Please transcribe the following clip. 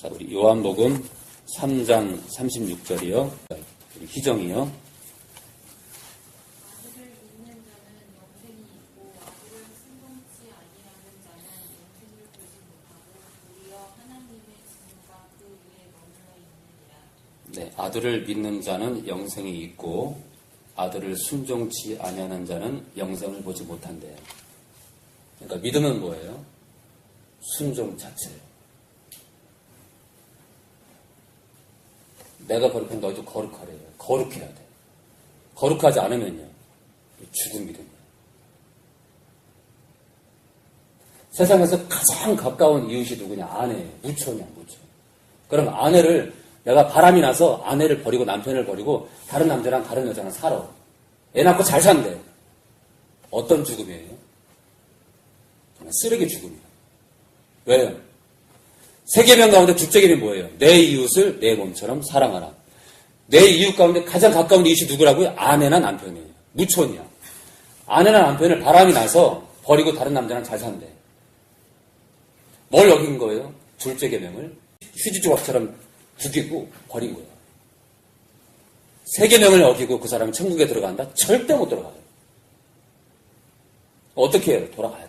자, 우리 요한복음 3장 36절이요. 우리 희정이요. 네, 아들을 믿는 자는 영생이 있고 아들을 순종치 아니하는 자는 영생을 보지 못한대요. 그러니까 믿음은 뭐예요? 순종 자체예요. 내가 거룩한 너희도 거룩하래요. 거룩해야 돼. 거룩하지 않으면요. 죽은 믿음이에요. 세상에서 가장 가까운 이웃이 누구냐? 아내예요. 무초냐, 무초. 그럼 아내를 내가 바람이 나서 아내를 버리고 남편을 버리고 다른 남자랑 다른 여자랑 살아. 애 낳고 잘 산대. 어떤 죽음이에요? 쓰레기 죽음이에요. 왜요? 세계명 가운데 둘째 계명이 뭐예요? 내 이웃을 내 몸처럼 사랑하라. 내 이웃 가운데 가장 가까운 이웃이 누구라고요? 아내나 남편이에요. 무촌이야. 아내나 남편을 바람이 나서 버리고 다른 남자랑 잘 산대. 뭘 어긴 거예요? 둘째 계명을 휴지 조각처럼 죽이고 버린 거예요. 세 계명을 어기고 그 사람이 천국에 들어간다? 절대 못 들어가요. 어떻게 해요? 돌아가요.